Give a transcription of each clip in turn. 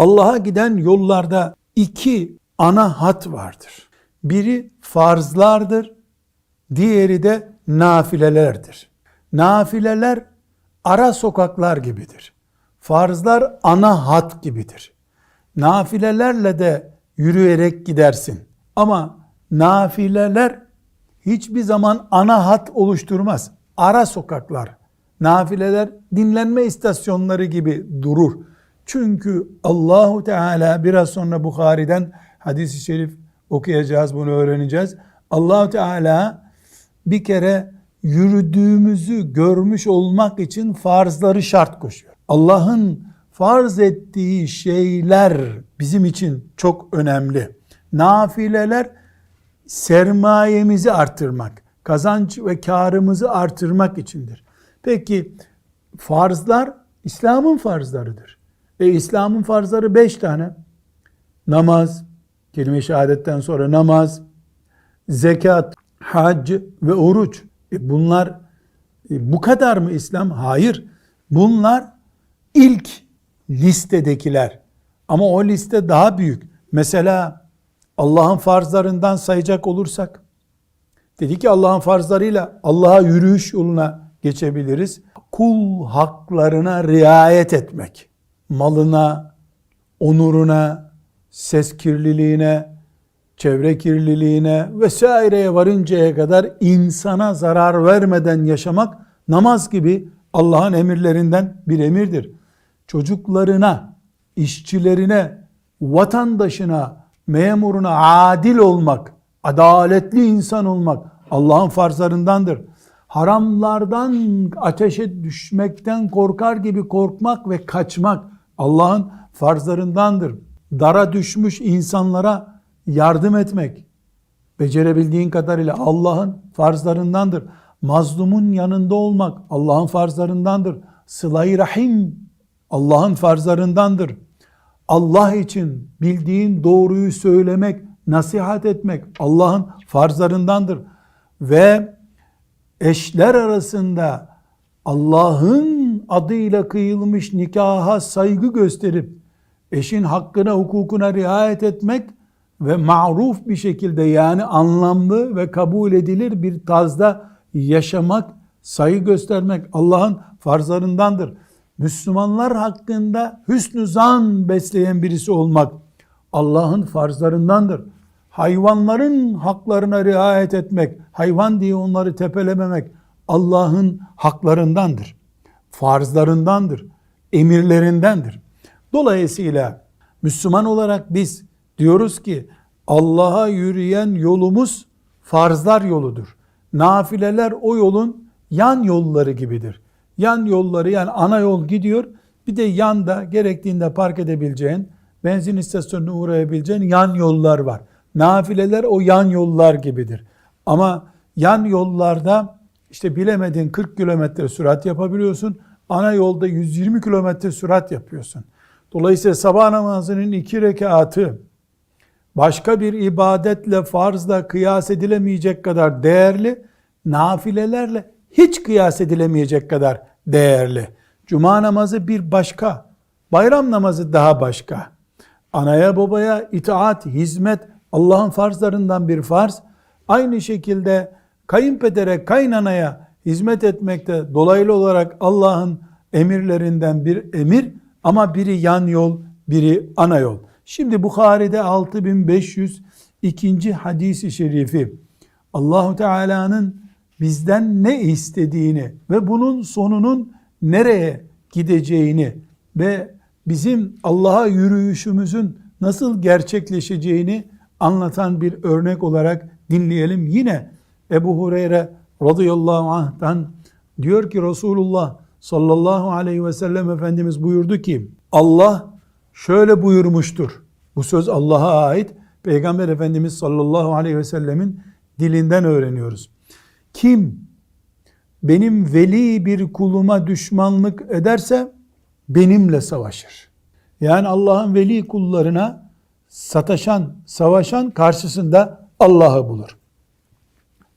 Allah'a giden yollarda iki ana hat vardır. Biri farzlardır, diğeri de nafilelerdir. Nafileler ara sokaklar gibidir. Farzlar ana hat gibidir. Nafilelerle de yürüyerek gidersin. Ama nafileler hiçbir zaman ana hat oluşturmaz. Ara sokaklar, nafileler dinlenme istasyonları gibi durur. Çünkü Allahu Teala biraz sonra Bukhari'den hadis-i şerif okuyacağız, bunu öğreneceğiz. Allahu Teala bir kere yürüdüğümüzü görmüş olmak için farzları şart koşuyor. Allah'ın farz ettiği şeyler bizim için çok önemli. Nafileler sermayemizi artırmak, kazanç ve karımızı artırmak içindir. Peki farzlar İslam'ın farzlarıdır. E İslam'ın farzları beş tane. Namaz, kelime-i şehadetten sonra namaz, zekat, hac ve oruç. E bunlar e bu kadar mı İslam? Hayır. Bunlar ilk listedekiler. Ama o liste daha büyük. Mesela Allah'ın farzlarından sayacak olursak, dedi ki Allah'ın farzlarıyla Allah'a yürüyüş yoluna geçebiliriz. Kul haklarına riayet etmek, malına, onuruna, ses kirliliğine, çevre kirliliğine vesaireye varıncaya kadar insana zarar vermeden yaşamak namaz gibi Allah'ın emirlerinden bir emirdir. Çocuklarına, işçilerine, vatandaşına, memuruna adil olmak, adaletli insan olmak Allah'ın farzlarındandır. Haramlardan ateşe düşmekten korkar gibi korkmak ve kaçmak Allah'ın farzlarındandır. Dara düşmüş insanlara yardım etmek becerebildiğin kadarıyla Allah'ın farzlarındandır. Mazlumun yanında olmak Allah'ın farzlarındandır. Sıla-i Rahim Allah'ın farzlarındandır. Allah için bildiğin doğruyu söylemek, nasihat etmek Allah'ın farzlarındandır. Ve eşler arasında Allah'ın adıyla kıyılmış nikaha saygı gösterip eşin hakkına, hukukuna riayet etmek ve maruf bir şekilde yani anlamlı ve kabul edilir bir tarzda yaşamak, saygı göstermek Allah'ın farzlarındandır. Müslümanlar hakkında hüsnü zan besleyen birisi olmak Allah'ın farzlarındandır. Hayvanların haklarına riayet etmek, hayvan diye onları tepelememek Allah'ın haklarındandır. Farzlarındandır, emirlerindendir. Dolayısıyla Müslüman olarak biz diyoruz ki Allah'a yürüyen yolumuz farzlar yoludur. Nafileler o yolun yan yolları gibidir. Yan yolları yani ana yol gidiyor. Bir de yanda gerektiğinde park edebileceğin, benzin istasyonuna uğrayabileceğin yan yollar var. Nafileler o yan yollar gibidir. Ama yan yollarda işte bilemedin 40 kilometre sürat yapabiliyorsun. Ana yolda 120 kilometre sürat yapıyorsun. Dolayısıyla sabah namazının iki rekatı başka bir ibadetle farzla kıyas edilemeyecek kadar değerli, nafilelerle hiç kıyas edilemeyecek kadar değerli. Cuma namazı bir başka, bayram namazı daha başka. Anaya babaya itaat, hizmet Allah'ın farzlarından bir farz. Aynı şekilde kayınpedere, kaynanaya hizmet etmekte dolaylı olarak Allah'ın emirlerinden bir emir ama biri yan yol, biri ana yol. Şimdi Bukhari'de 6502. hadisi şerifi Allahu Teala'nın bizden ne istediğini ve bunun sonunun nereye gideceğini ve bizim Allah'a yürüyüşümüzün nasıl gerçekleşeceğini anlatan bir örnek olarak dinleyelim. Yine Ebu Hureyre radıyallahu anh'tan diyor ki Resulullah sallallahu aleyhi ve sellem Efendimiz buyurdu ki Allah şöyle buyurmuştur. Bu söz Allah'a ait. Peygamber Efendimiz sallallahu aleyhi ve sellemin dilinden öğreniyoruz. Kim benim veli bir kuluma düşmanlık ederse benimle savaşır. Yani Allah'ın veli kullarına sataşan, savaşan karşısında Allah'ı bulur.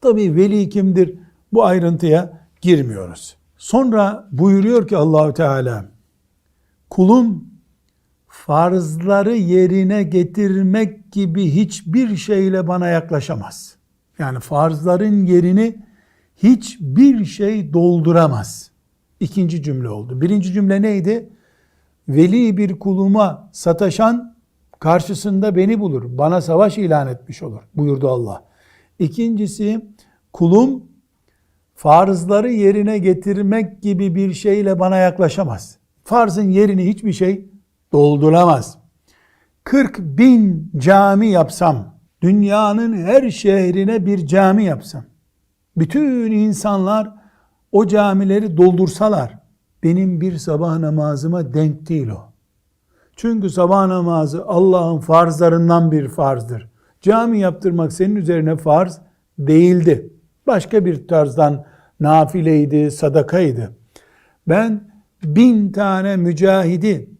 Tabi veli kimdir? Bu ayrıntıya girmiyoruz. Sonra buyuruyor ki Allahü Teala kulum farzları yerine getirmek gibi hiçbir şeyle bana yaklaşamaz. Yani farzların yerini hiçbir şey dolduramaz. İkinci cümle oldu. Birinci cümle neydi? Veli bir kuluma sataşan karşısında beni bulur. Bana savaş ilan etmiş olur buyurdu Allah. İkincisi kulum farzları yerine getirmek gibi bir şeyle bana yaklaşamaz. Farzın yerini hiçbir şey dolduramaz. 40 bin cami yapsam, dünyanın her şehrine bir cami yapsam, bütün insanlar o camileri doldursalar, benim bir sabah namazıma denk değil o. Çünkü sabah namazı Allah'ın farzlarından bir farzdır. Cami yaptırmak senin üzerine farz değildi. Başka bir tarzdan nafileydi, sadakaydı. Ben bin tane mücahidi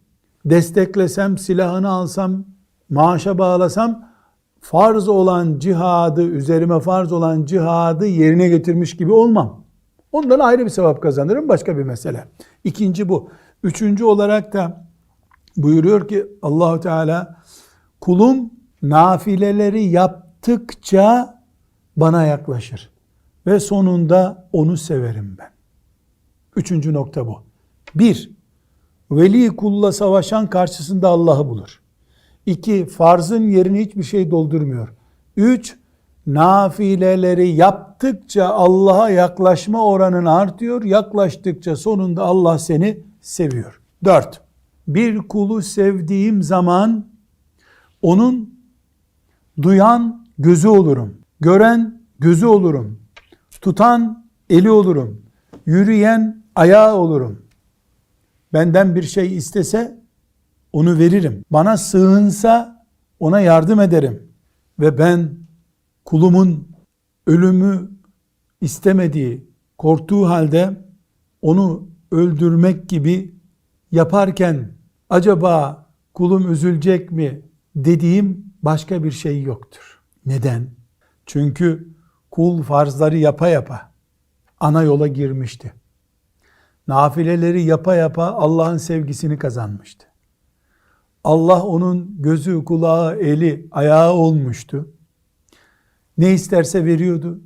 desteklesem, silahını alsam, maaşa bağlasam, farz olan cihadı, üzerime farz olan cihadı yerine getirmiş gibi olmam. Ondan ayrı bir sevap kazanırım, başka bir mesele. İkinci bu. Üçüncü olarak da buyuruyor ki Allahu Teala kulum nafileleri yaptıkça bana yaklaşır ve sonunda onu severim ben. Üçüncü nokta bu. Bir, veli kulla savaşan karşısında Allah'ı bulur. İki, farzın yerini hiçbir şey doldurmuyor. Üç, nafileleri yaptıkça Allah'a yaklaşma oranın artıyor. Yaklaştıkça sonunda Allah seni seviyor. Dört, bir kulu sevdiğim zaman onun duyan gözü olurum. Gören gözü olurum. Tutan eli olurum. Yürüyen ayağı olurum. Benden bir şey istese onu veririm. Bana sığınsa ona yardım ederim. Ve ben kulumun ölümü istemediği, korktuğu halde onu öldürmek gibi yaparken acaba kulum üzülecek mi dediğim başka bir şey yoktur. Neden? Çünkü kul farzları yapa yapa ana yola girmişti. Nafileleri yapa yapa Allah'ın sevgisini kazanmıştı. Allah onun gözü, kulağı, eli, ayağı olmuştu. Ne isterse veriyordu.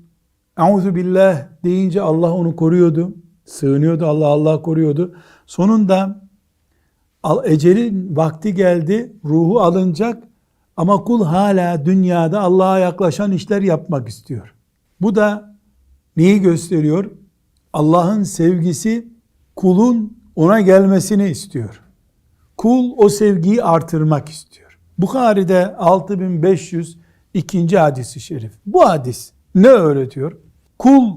Euzu billah deyince Allah onu koruyordu. Sığınıyordu Allah Allah koruyordu. Sonunda ecelin vakti geldi. Ruhu alınacak ama kul hala dünyada Allah'a yaklaşan işler yapmak istiyor. Bu da neyi gösteriyor? Allah'ın sevgisi kulun ona gelmesini istiyor. Kul o sevgiyi artırmak istiyor. Bukhari'de 6500 ikinci hadisi şerif. Bu hadis ne öğretiyor? Kul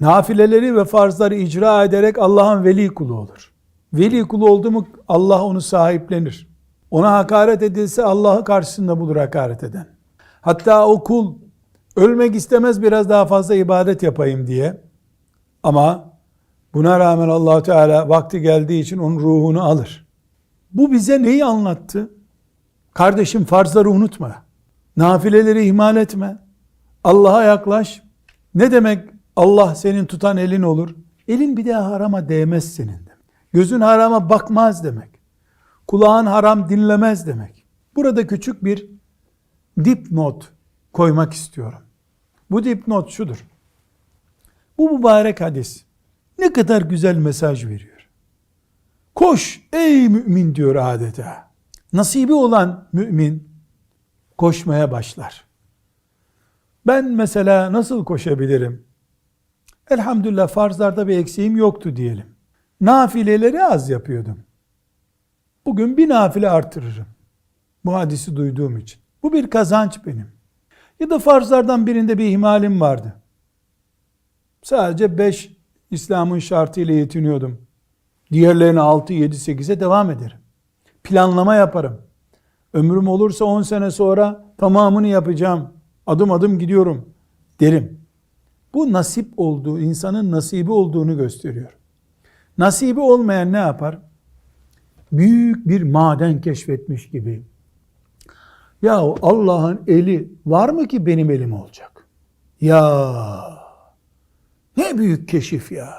nafileleri ve farzları icra ederek Allah'ın veli kulu olur. Veli kulu oldu mu Allah onu sahiplenir. Ona hakaret edilse Allah'ı karşısında bulur hakaret eden. Hatta o kul ölmek istemez biraz daha fazla ibadet yapayım diye. Ama buna rağmen allah Teala vakti geldiği için onun ruhunu alır. Bu bize neyi anlattı? Kardeşim farzları unutma. Nafileleri ihmal etme. Allah'a yaklaş. Ne demek Allah senin tutan elin olur? Elin bir daha harama değmez senin demek. Gözün harama bakmaz demek. Kulağın haram dinlemez demek. Burada küçük bir dipnot koymak istiyorum. Bu dipnot şudur. Bu mübarek hadis ne kadar güzel mesaj veriyor. Koş ey mümin diyor adeta. Nasibi olan mümin koşmaya başlar. Ben mesela nasıl koşabilirim? Elhamdülillah farzlarda bir eksiğim yoktu diyelim. Nafileleri az yapıyordum. Bugün bir nafile artırırım. Bu hadisi duyduğum için. Bu bir kazanç benim. Ya da farzlardan birinde bir ihmalim vardı. Sadece beş İslam'ın şartıyla yetiniyordum. Diğerlerine altı, yedi, sekize devam ederim. Planlama yaparım. Ömrüm olursa on sene sonra tamamını yapacağım. Adım adım gidiyorum derim. Bu nasip olduğu, insanın nasibi olduğunu gösteriyor. Nasibi olmayan ne yapar? Büyük bir maden keşfetmiş gibi. Ya Allah'ın eli var mı ki benim elim olacak? Ya ne büyük keşif ya.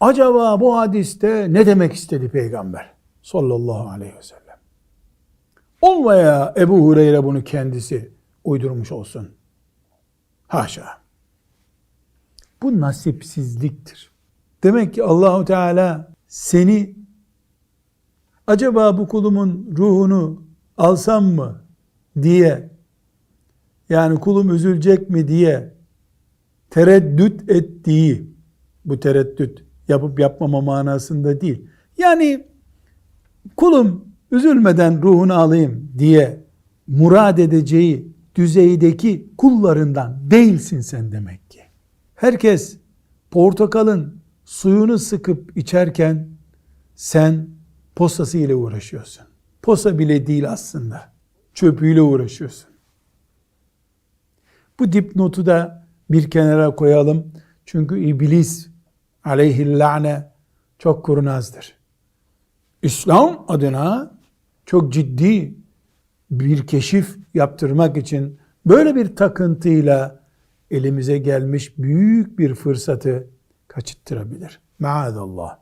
Acaba bu hadiste ne demek istedi peygamber? sallallahu aleyhi ve sellem. Olmaya Ebu Hureyre bunu kendisi uydurmuş olsun. Haşa. Bu nasipsizliktir. Demek ki Allahu Teala seni acaba bu kulumun ruhunu alsam mı diye yani kulum üzülecek mi diye tereddüt ettiği bu tereddüt yapıp yapmama manasında değil. Yani kulum üzülmeden ruhunu alayım diye murad edeceği düzeydeki kullarından değilsin sen demek ki. Herkes portakalın suyunu sıkıp içerken sen posası ile uğraşıyorsun. Posa bile değil aslında. Çöpüyle uğraşıyorsun. Bu dipnotu da bir kenara koyalım. Çünkü iblis aleyhillâne çok kurnazdır. İslam adına çok ciddi bir keşif yaptırmak için böyle bir takıntıyla elimize gelmiş büyük bir fırsatı kaçıttırabilir. Maazallah.